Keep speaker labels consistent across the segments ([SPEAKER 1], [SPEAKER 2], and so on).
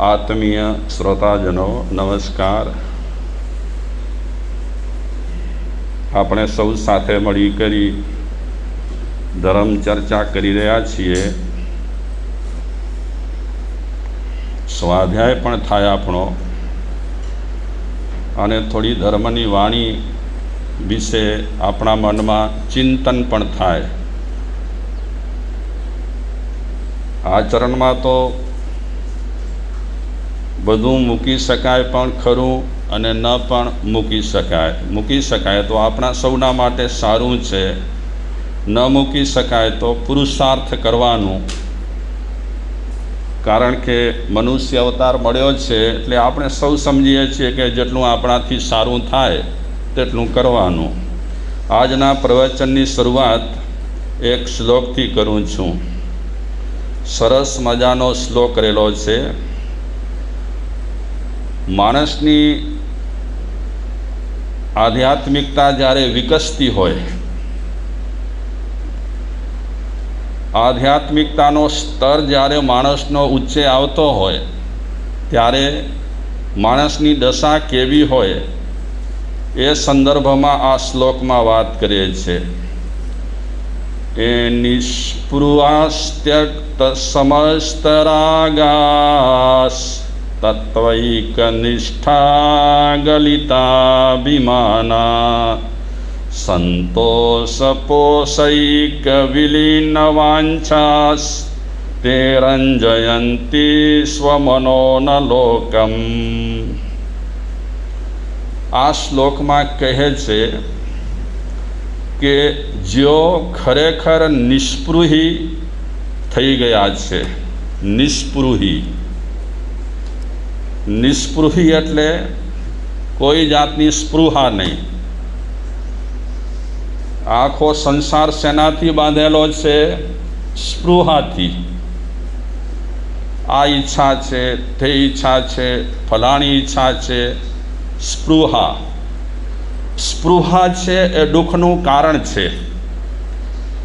[SPEAKER 1] આત્મીય શ્રોતાજનો નમસ્કાર આપણે સૌ સાથે મળી કરી ધર્મ ચર્ચા કરી રહ્યા છીએ. સ્વાધ્યાય પણ થાય આપણો. અને થોડી ધર્મની વાણી વિશે આપણા મનમાં ચિંતન પણ થાય. આચરણમાં તો બધું મૂકી શકાય પણ ખરું અને ન પણ મૂકી શકાય. મૂકી શકાય તો આપણા સૌના માટે સારું છે. ન મૂકી શકાય તો પુરુષાર્થ કરવાનું. કારણ કે મનુષ્ય અવતાર મળ્યો છે એટલે આપણે સૌ સમજીએ છીએ કે જેટલું આપણાથી સારું થાય તેટલું કરવાનું. આજના પ્રવચનની શરૂઆત એક શ્લોકથી કરું છું. સરસ મજાનો શ્લોક કરેલો છે. માણસની આધ્યાત્મિકતા જ્યારે વિકસતી હોય, આધ્યાત્મિકતાનો સ્તર જ્યારે માણસનો ઊંચે આવતો હોય, ત્યારે માણસની દશા કેવી હોય એ સંદર્ભમાં આ શ્લોકમાં વાત કરીએ છે એ નિષ્પૃહાસ્ત્યક્ત સમસ્તરાગાસ તત્વૈકનિષ્ઠા ગલિતાભિમાના સંતોષપોષૈકવિલીનવાંછાસ તે રંજયંતી સ્વમનોનલોકમ આ શ્લોકમાં કહે છે કે જેઓ ખરેખર નિષ્પૃહી થઈ ગયા છે નિષ્પૃહી નિષ્પૃહી એટલે કોઈ જાતની સ્પૃહા નહીં. આખો સંસાર શેનાથી બાંધેલો છે? સ્પૃહાથી. આ ઈચ્છા છે, તે ઈચ્છા છે, ફલાણી ઈચ્છા છે, સ્પૃહા. સ્પૃહા છે એ દુઃખનું કારણ છે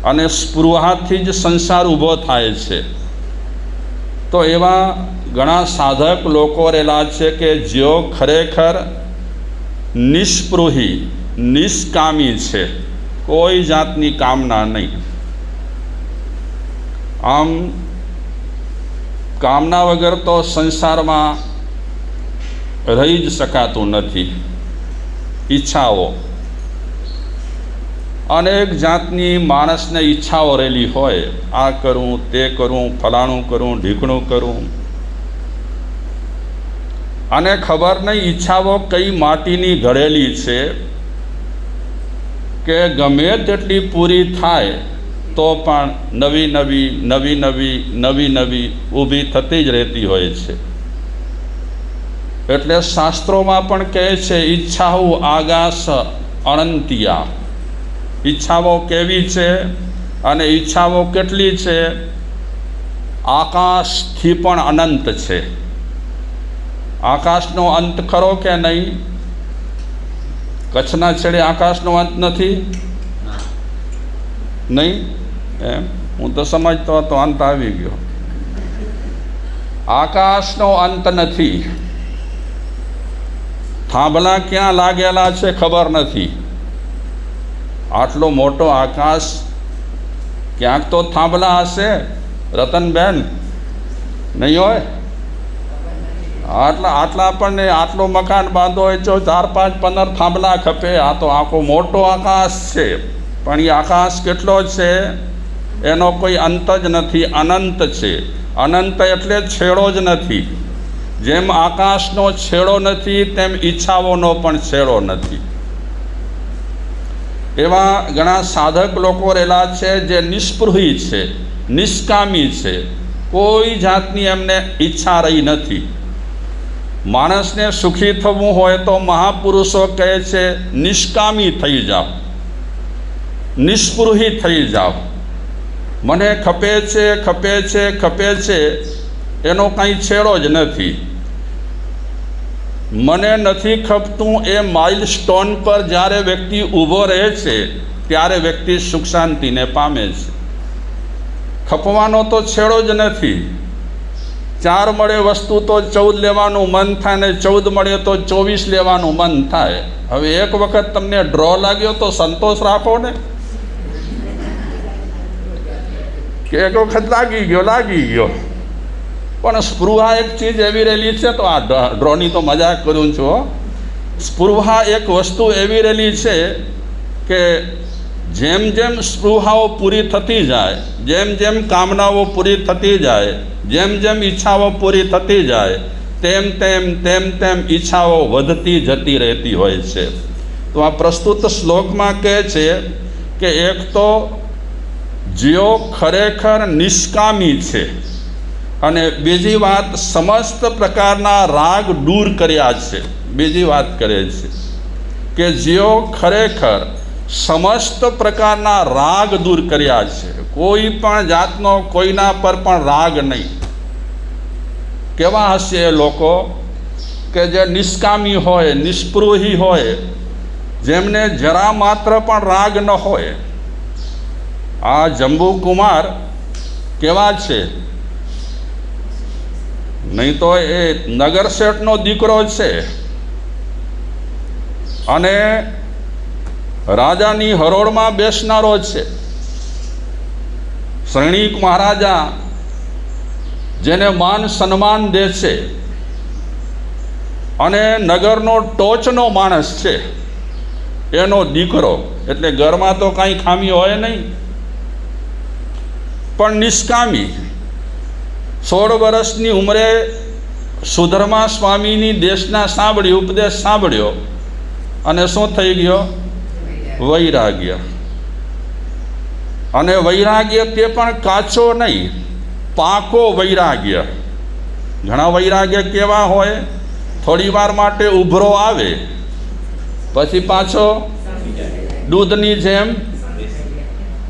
[SPEAKER 1] અને સ્પૃહાથી જ સંસાર ઊભો થાય છે. તો એવા ઘણા સાધક લોકો રહેલા છે કે જેઓ ખરેખર નિષ્પૃહી, નિષ્કામી છે. કોઈ જાતની કામના નહીં. આમ, કામના વગર તો સંસારમાં રહી જ શકાતું નથી. ઈચ્છાઓ. અનેક જાતની માણસને ઈચ્છાઓ રહેલી હોય. આ કરું, તે કરું, ફલાણું કરું, ઢીકણું કરું. અને ખબર નહીં ઈચ્છાઓ કઈ માટીની ઘડેલી છે કે ગમે તેટલી પૂરી થાય તો પણ નવી નવી નવી નવી નવી નવી ઊભી થતી જ રહેતી હોય છે. એટલે શાસ્ત્રોમાં પણ કહે છે ઈચ્છાઓ આગાશ અનંતિયા ઈચ્છાઓ કેવી છે અને ઈચ્છાઓ કેટલી છે? આકાશથી પણ અનંત છે. આકાશનો અંત ખરો કે નહીં? કચ્છના છેડે આકાશનો અંત નથી? નહીં? એમ. હું તો સમજતો હતો, અંત આવી ગયો. આકાશનો અંત નથી. થાંભલા ક્યાં લાગેલા છે ખબર નથી. આટલો મોટો આકાશ ક્યાંક તો થાંભલા હશે, રતનબેન? નહીં હોય? આટલા આટલા આપણને આટલો મકાન બાંધો હોય તો ચાર પાંચ પંદર થાંભલા ખપે. આ તો આખો મોટો આકાશ છે. પણ એ આકાશ કેટલો છે? એનો કોઈ અંત જ નથી, અનંત છે. અનંત એટલે છેડો જ નથી. જેમ આકાશનો છેડો નથી, તેમ ઈચ્છાઓનો પણ છેડો નથી. એવા ઘણા સાધક લોકો રહેલા છે જે નિષ્પૃહી છે, નિષ્કામી છે. કોઈ જાતની એમને ઈચ્છા રહી નથી. માણસને સુખી થવું હોય તો મહાપુરુષો કહે છે, નિષ્કામી થઈ જાઓ. નિષ્પૃહી થઈ જાઓ. મને ખપે છે ખપે છે ખપે છે, એનો કાંઈ છેડો જ નથી. મને નથી ખપતું એ માઇલ સ્ટોન પર જ્યારે વ્યક્તિ ઊભો રહે છે, ત્યારે વ્યક્તિ સુખ શાંતિને પામે છે. ખપવાનો તો છેડો જ નથી. ચાર મળે વસ્તુ તો ચૌદ લેવાનું મન થાય ને ચૌદ મળે તો ચોવીસ લેવાનું મન થાય. હવે એક વખત તમને ડ્રો લાગ્યો તો સંતોષ રાખો ને. કે એક વખત લાગી ગયો લાગી ગયો. પણ સ્પૃહા એક ચીજ એવી રહેલી છે, તો આ ડ્રોની તો મજાક કરું છું. સ્પૃહા એક વસ્તુ એવી રહેલી છે કે જેમ જેમ સ્પૃહાઓ પૂરી થતી જાય, જેમ જેમ કામનાઓ પૂરી થતી જાય, જેમ જેમ ઈચ્છાઓ પૂરી થતી જાય, તેમ તેમ તેમ તેમ ઈચ્છાઓ વધતી જતી રહેતી હોય છે. તો આ પ્રસ્તુત શ્લોકમાં કહે છે કે એક તો જેઓ ખરેખર નિષ્કામી છે અને બીજી વાત સમસ્ત પ્રકારના રાગ દૂર કર્યા છે. બીજી વાત કરે છે કે જેઓ ખરેખર સમસ્ત પ્રકારના રાગ દૂર કર્યા છે. કોઈ પણ જાતનો કોઈના પર પણ રાગ નહીં. કેવા હશે એ લોકો? કે જે નિષ્કામી હોય નિષ્પૃહી હોય, જેમને જરા માત્ર પણ રાગ ન હોય. આ જંબુ કુમાર કેવા છે? નહીં તો એ નગર શેઠનો દીકરો છે. અને રાજાની હરોળમાં બેસનારો છે. શ્રેણીક મહારાજા જેને માન સન્માન દે છે અને નગરનો ટોચનો માણસ છે, એનો દીકરો, એટલે ઘરમાં તો કાંઈ ખામી હોય નહીં. પણ નિષ્કામી, સોળ વર્ષની ઉંમરે સુધર્મા સ્વામીની દેશના સાંભળી ઉપદેશ સાંભળ્યો અને શું થઈ ગયો? વૈરાગ્ય. અને વૈરાગ્ય તે પણ કાચો નહીં, પાકો વૈરાગ્ય. ઘણા વૈરાગ્ય કેવા હોય, થોડી વાર માટે ઉભરો આવે, પછી પાછો દૂધની જેમ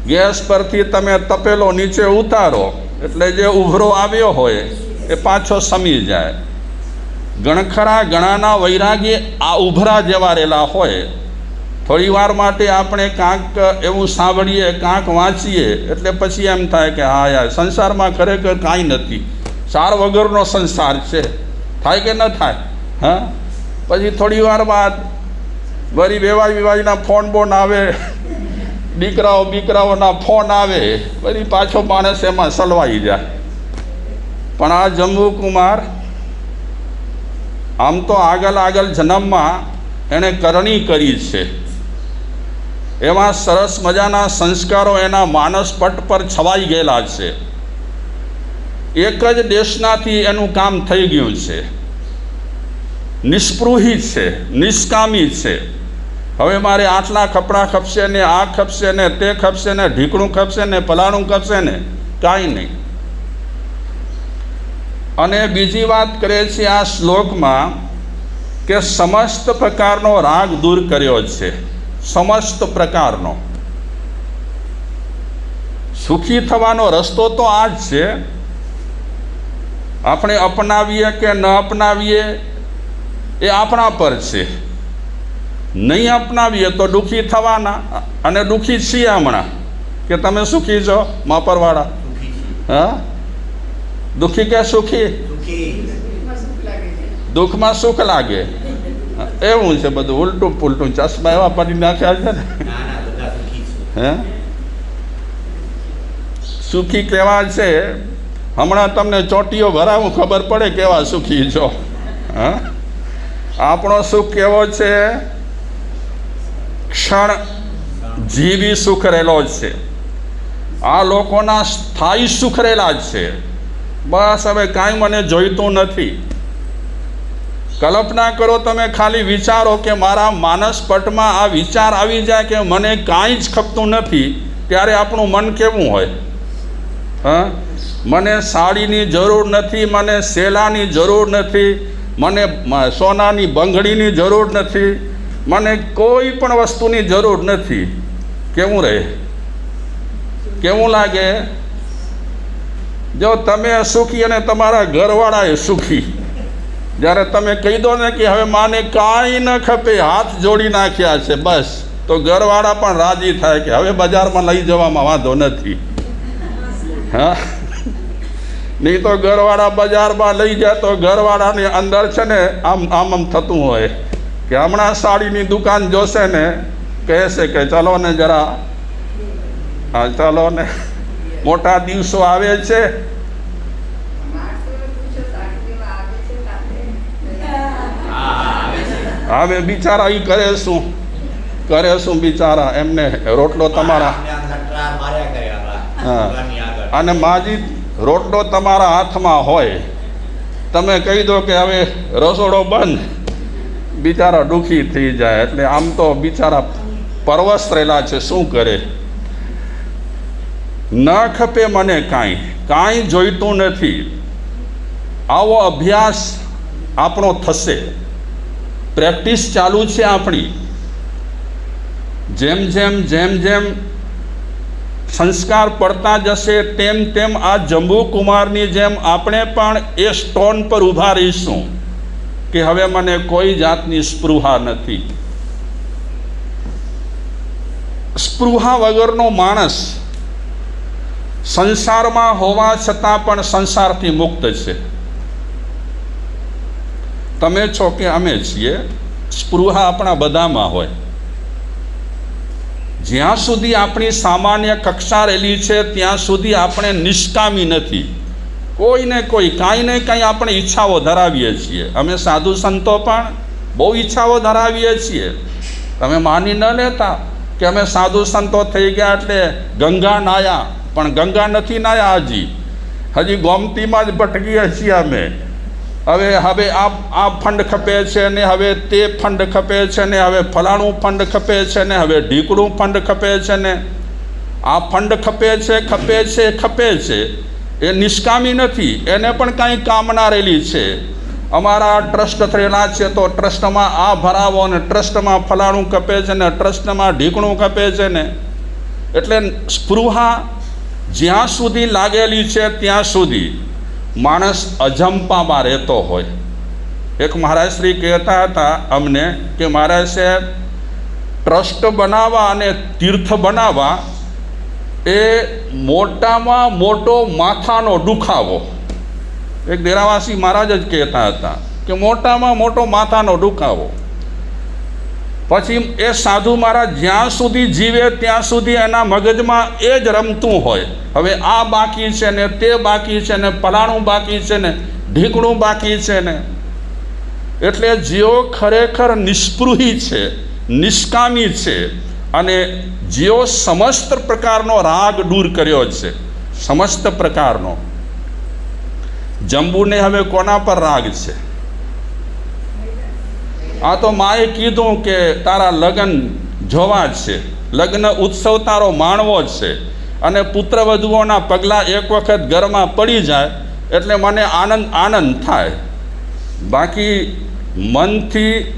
[SPEAKER 1] ગેસ પરથી તમે તપેલો નીચે ઉતારો, એટલે જે ઉભરો આવ્યો હોય, એ પાછો સમી જાય. ગણખરા ગણાના વૈરાગી આ ઉભરા જેવા રહેલા હોય થોડી વાર માટે આપણે કાંક એવું સાંભળીએ, કાંક વાંચીએ, એટલે પછી એમ થાય કે હા યાર, સંસારમાં ખરેખર કાંઈ નથી. સાર વગરનો સંસાર છે. થાય કે ન થાય? હા? પછી થોડી વાર બાદ વળી વેવાજ વિવાજના ફોન બોન આવે, દીકરાઓ બીકરાઓના ફોન આવે વળી પાછો માણસ એમાં સલવાઈ જાય. પણ આ જંબુકુમાર, આમ તો આગળ આગળ જન્મમાં એણે કરણી કરી છે. એવા સરસ મજાના સંસ્કારો એના માનસ પટ પર છવાઈ ગયેલા છે. એક જ દેશનાથી એનું કામ થઈ ગયું છે. નિષ્પૃહી છે, નિષ્કામી છે. હવે મારે આટલા કપડાં ખપશે ને આ ખપશે ને તે ખપશે ને ઢીકણું ખપશે ને પલાણું ખપશે ને કાંઈ નહીં. અને બીજી વાત કરે છે આ શ્લોકમાં કે સમસ્ત પ્રકારનો રાગ દૂર કર્યો છે. સમસ્ત પ્રકારનો. સુખી થવાનો રસ્તો તો આ જ છે. આપણે અપનાવીએ કે ન અપનાવીએ એ આપણા પર છે. નહીં અપનાવીએ તો દુઃખી થવાના અને દુઃખી છીએ હમણાં કે તમે સુખી છો માપરવાળા? હા? દુઃખી કે સુખી? દુઃખમાં સુખ લાગે. એવું છે બધું ઉલટું પુલટું ચશ્મા એવા પડી નાખ્યા છે ને. હે? સુખી કેવા છે? હમણાં તમને ચોટીઓ ભરાવું ખબર પડે કેવા સુખી છો. હા? આપણો સુખ કેવો છે? ક્ષણ જીવી સુખ રહેલો છે. આ લોકોના સ્થાયી સુખ રહેલા છે. બસ હવે કાંઈ મને જોઈતું નથી. કલ્પના કરો તમે ખાલી વિચારો કે મારા માનસ પટમાં આ વિચાર આવી જાય કે મને કાંઈ જ ખપતું નથી, ત્યારે આપણું મન કેવું હોય? હા? મને સાડીની જરૂર નથી, મને સેલાની જરૂર નથી, મને સોનાની બંગડીની જરૂર નથી, મને કોઈ પણ વસ્તુની જરૂર નથી. કેવું રહે? કેવું લાગે? જો તમે સુખી અને તમારા ઘરવાળા એ સુખી. જ્યારે તમે કહી દો ને કે હવે માને કાંઈ ન ખપે, હાથ જોડી નાખ્યા છે, બસ. તો ઘરવાળા પણ રાજી થાય કે હવે બજારમાં લઈ જવામાં વાંધો નથી. હા? નહીં તો ઘરવાળા બજારમાં લઈ જાય તો ઘરવાળાની અંદર છે ને આમ આમ આમ થતું હોય. કે હમણાં સાડીની દુકાન જોશે ને, કહેશે કે ચાલો ને જરા, હા, ચાલો ને. મોટા દિવસો આવે છે હવે બિચારા એ કરે શું? કરે શું બિચારા? એમને રોટલો તમારા હા. અને માજી રોટલો તમારા હાથમાં હોય. તમે કહી દો કે હવે રસોડો બંધ. બિચારા દુઃખી થઈ જાય. એટલે આમ તો બિચારા પરવશ રહેલા છે. શું કરે? ન ખપે મને કાંઈ. કાંઈ જોઈતું નથી. આવો અભ્યાસ આપણો થશે. પ્રેક્ટિસ ચાલુ છે આપણી. જેમ જેમ જેમ જેમ સંસ્કાર પડતા જશે, તેમ તેમ આ જંબુકુમારની જેમ આપણે પણ એ સ્ટોન પર ઊભા રહીશું કે હવે મને કોઈ જાતની સ્પૃહા નથી. સ્પૃહા વગરનો માણસ સંસારમાં હોવા છતાં પણ સંસારથી મુક્ત છે. તમે છો કે અમે છીએ, સ્પૃહા આપણા બધામાં હોય. જ્યાં સુધી આપણી સામાન્ય કક્ષા રહેલી છે, ત્યાં સુધી આપણે નિષ્કામી નથી. કોઈને કોઈ, કાંઈ ને કાંઈ આપણે ઈચ્છાઓ ધરાવીએ છીએ. અમે સાધુ સંતો પણ બહુ ઈચ્છાઓ ધરાવીએ છીએ. તમે માની ન લેતા કે અમે સાધુ સંતો થઈ ગયા એટલે ગંગા નાયા. પણ ગંગા નથી નાયા હજી. હજી ગોમતીમાં જ ભટકીએ છીએ અમે. હવે હવે આ આ ફંડ ખપે છે ને હવે તે ફંડ ખપે છે ને હવે ફલાણું ફંડ ખપે છે ને હવે ઢીકડું ફંડ ખપે છે ને. આ ફંડ ખપે છે ખપે છે ખપે છે. એ નિષ્કામી નથી. એને પણ કાંઈ કામના રહેલી છે. અમારા ટ્રસ્ટ થયેલા છે તો ટ્રસ્ટમાં આ ભરાવો ને ટ્રસ્ટમાં ફલાણું ખપે છે ને ટ્રસ્ટમાં ઢીકણું ખપે છે ને. એટલે સ્પૃહા જ્યાં સુધી લાગેલી છે ત્યાં સુધી. માણસ અજંપામાં રહેતો હોય. એક મહારાજ શ્રી કહેતા હતા અમને કે મહારાજ ટ્રસ્ટ બનાવવા અને તીર્થ બનાવવા એ મોટામાં મોટો માથાનો દુખાવો. એક ડેરાવાસી મહારાજ જ કહેતા હતા કે મોટામાં મોટો માથાનો દુખાવો. પછી એ સાધુ મહારાજ જ્યાં સુધી જીવે ત્યાં સુધી એના મગજમાં એ જ રમતું હોય. હવે આ બાકી છે ને તે બાકી છે ને પલાણું બાકી છે ને ઢીકણું બાકી છે ને. એટલે જેઓ ખરેખર નિષ્પૃહી છે, નિષ્કામી છે અને જેઓ સમસ્ત પ્રકારનો રાગ દૂર કર્યો છે, સમસ્ત પ્રકારનો. જંબુને હવે કોના પર રાગ છે? આ તો માએ કીધું કે તારા લગ્ન જોવા જ છે. લગ્ન ઉત્સવ તારો માણવો જ છે. અને પુત્રવધુઓના પગલાં એક વખત ઘરમાં પડી જાય એટલે મને આનંદ આનંદ થાય. બાકી મનથી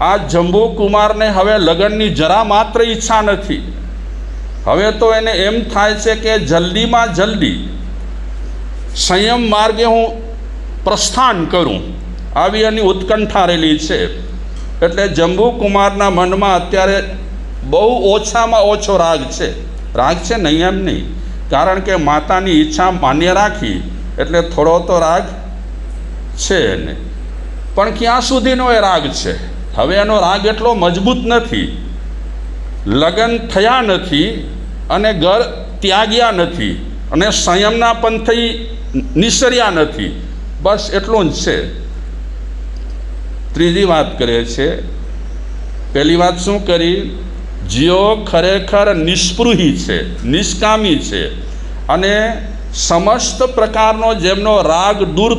[SPEAKER 1] આ જંબુકુમારને હવે લગ્નની જરા માત્ર ઈચ્છા નથી. હવે તો એને એમ થાય છે કે જલ્દીમાં જલ્દી સંયમ માર્ગે હું પ્રસ્થાન કરું. આવી એની ઉત્કંઠા રહેલી છે. એટલે જંબુ કુમારના મનમાં અત્યારે બહુ ઓછામાં ઓછો રાગ છે. રાગ છે નહીં એમ નહીં. કારણ કે માતાની ઈચ્છા માન્ય રાખી, એટલે થોડો તો રાગ છે એને. પણ ક્યાં સુધીનો એ રાગ છે? હવે એનો રાગ એટલો મજબૂત નથી. લગ્ન થયા નથી અને ઘર ત્યાગ્યા નથી અને સંયમના પંથઈ નિસર્યા નથી. બસ એટલું જ છે. ત્રીજી વાત કરે છે, પહેલી વાત શું કરી? જેઓ ખરેખર નિષ્પૃહી છે, નિષ્કામી છે અને સમસ્ત પ્રકારનો જેમનો રાગ દૂર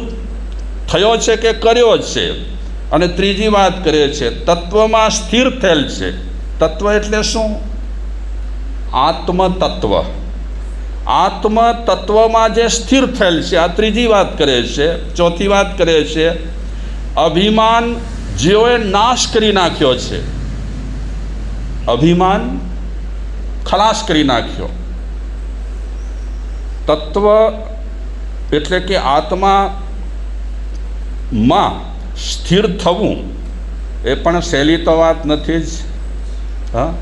[SPEAKER 1] થયો છે કે કર્યો છે. અને ત્રીજી વાત કરે છે, તત્વમાં સ્થિર થયેલ છે. તત્વ એટલે શું? આત્મ તત્વ આત્મ તત્વમાં જે સ્થિર થયેલ છે, આ ત્રીજી વાત કરે છે, ચોથી વાત કરે છે અભિમાન જેઓએ નાશ કરી નાખ્યો છે. અભિમાન ખલાસ કરી નાખ્યો. તત્વ એટલે કે આત્મામાં સ્થિર થવું એ પણ સહેલી તો વાત નથી જ. હા?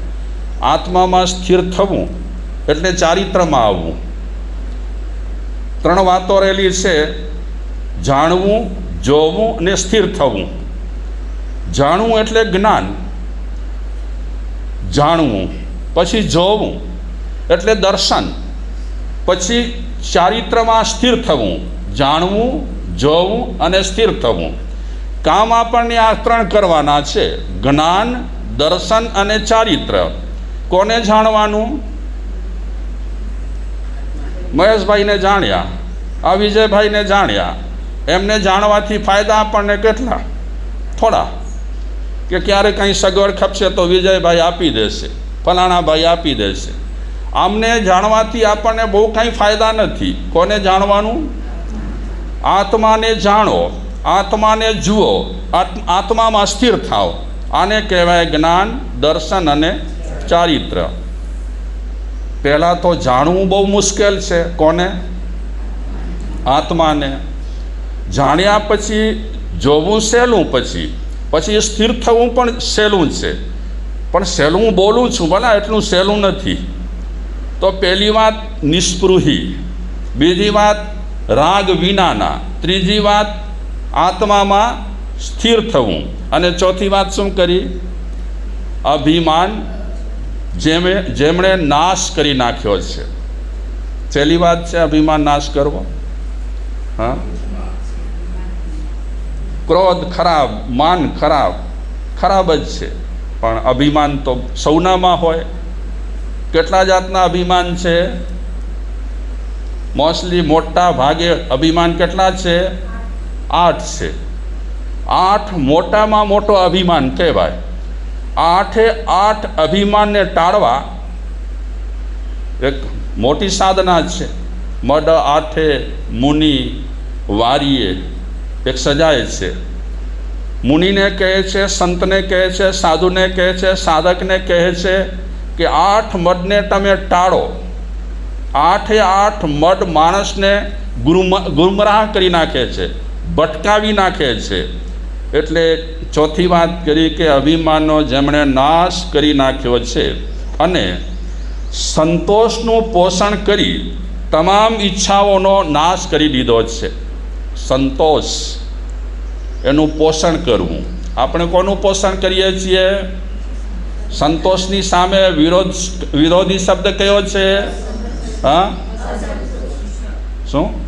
[SPEAKER 1] આત્મામાં સ્થિર થવું એટલે ચારિત્રમાં આવવું. ત્રણ વાતો રહેલી છે. જાણવું જોવું અને સ્થિર થવું. જાણવું એટલે જ્ઞાન. જાણવું, પછી જોવું એટલે દર્શન. પછી ચારિત્રમાં સ્થિર થવું, જાણવું, જોવું અને સ્થિર થવું. કામ આપણને આ ત્રણ કરવાના છે. જ્ઞાન, દર્શન અને ચારિત્ર. કોને જાણવાનું? મહેશભાઈને જાણ્યા. આ વિજયભાઈને જાણ્યા. એમને જાણવાથી ફાયદા આપણને કેટલા? થોડા. કે ક્યારે કંઈ સગવડ ખપશે તો વિજયભાઈ આપી દેશે, ફલાણાભાઈ આપી દેશે. આમને જાણવાથી આપણને બહુ કાંઈ ફાયદા નથી. કોને જાણવાનું? આત્માને જાણો, આત્માને જુઓ, આત્મ- આત્મામાં સ્થિર થાઓ. આને કહેવાય જ્ઞાન, દર્શન અને ચારિત્ર. પહેલાં તો જાણવું બહુ મુશ્કેલ છે. કોને? આત્માને. જાણ્યા પછી જોવું સહેલું પછી. પછી સ્થિર થવું પણ સહેલું છે. પણ સહેલું હું બોલું છું, ભલા એટલું સહેલું નથી. તો પહેલી વાત નિસ્પૃહી, બીજી વાત રાગ વિનાના, ત્રીજી વાત આત્મામાં સ્થિર થવું. અને ચોથી વાત શું કરી? અભિમાન જેમે, જેમણે નાશ કરી નાખ્યો છે. છેલ્લી વાત છે, અભિમાન નાશ કરવો? હા? ક્રોધ ખરાબ, માન ખરાબ ખરાબ જ છે. પણ અભિમાન તો સૌનામાં હોય. કેટલા જાતના અભિમાન છે? મોસ્ટલી મોટા ભાગે અભિમાન કેટલા છે? આઠ છે. આઠ મોટામાં મોટો અભિમાન કહેવાય. આઠે આઠ અભિમાનને ટાળવા એક મોટી સાધના છે. મડ આઠે મુનિ, વારીએ એક સજાય છે. મુનિને કહે છે, સંતને કહે છે, સાધુને કહે છે, સાધકને કહે છે કે આઠ મદને તમે ટાળો. આઠે આઠ મદ માણસને ગુરુમ, ગુમરાહ કરી નાખે છે, ભટકાવી નાખે છે. એટલે ચોથી વાત કરી કે અભિમાનનો જેમણે નાશ કરી નાખ્યો છે અને સંતોષનું પોષણ કરી તમામ ઈચ્છાઓનો નાશ કરી દીધો છે. સંતોષ. એનું પોષણ કરવું. આપણે કોનું પોષણ કરીએ છીએ? સંતોષની સામે વિરોધ, વિરોધી શબ્દ કયો છે? હા? શું?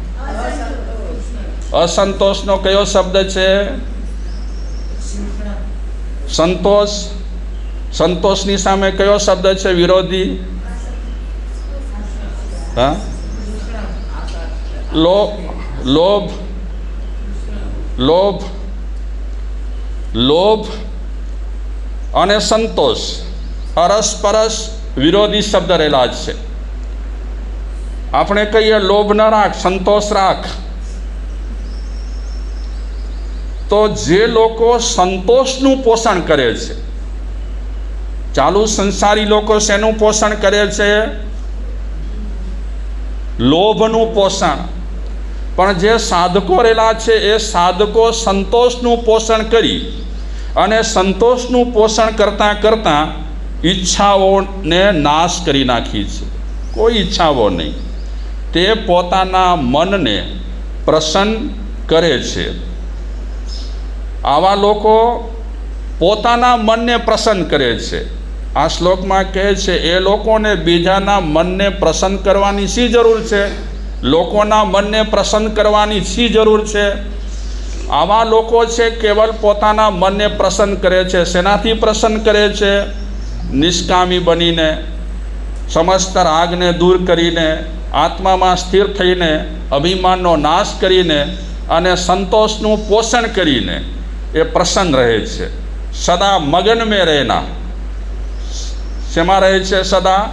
[SPEAKER 1] અસંતોષનો કયો શબ્દ છે? સંતોષ. સંતોષની સામે કયો શબ્દ છે? વિરોધી. હા? લોભ. લોભ લોભ અને સંતોષ. અરસપરસ વિરોધી શબ્દ રહેલા જ છે. આપણે કહીએ લોભ ન રાખ, સંતોષ રાખ. તો જે લોકો સંતોષનું પોષણ કરે છે, ચાલુ સંસારી લોકો શેનું પોષણ કરે છે? લોભનું પોષણ. પણ જે સાધકો રહેલા છે એ સાધકો સંતોષનું પોષણ કરી અને સંતોષનું પોષણ કરતાં કરતાં ઈચ્છાઓને નાશ કરી નાખી છે. કોઈ ઈચ્છાઓ નહીં. તે પોતાના મનને પ્રસન્ન કરે છે. આવા લોકો પોતાના મનને પ્રસન્ન કરે છે. આ શ્લોકમાં કહે છે, એ લોકોને બીજાના મનને પ્રસન્ન કરવાની શી જરૂર છે? લોકોના મનને પ્રસન્ન કરવાની શી જરૂર છે? આવા લોકો છે કેવલ પોતાના મનને પ્રસન્ન કરે છે, શેનાથી પ્રસન્ન કરે છે? નિષ્કામી બનીને, સમસ્ત રાગને દૂર કરીને, આત્મામાં સ્થિર થઈને, અભિમાનનો નાશ કરીને અને સંતોષનું પોષણ કરીને એ પ્રસન્ન રહે છે. સદા મગન મેં રહેના શેમાં રહે છે સદા?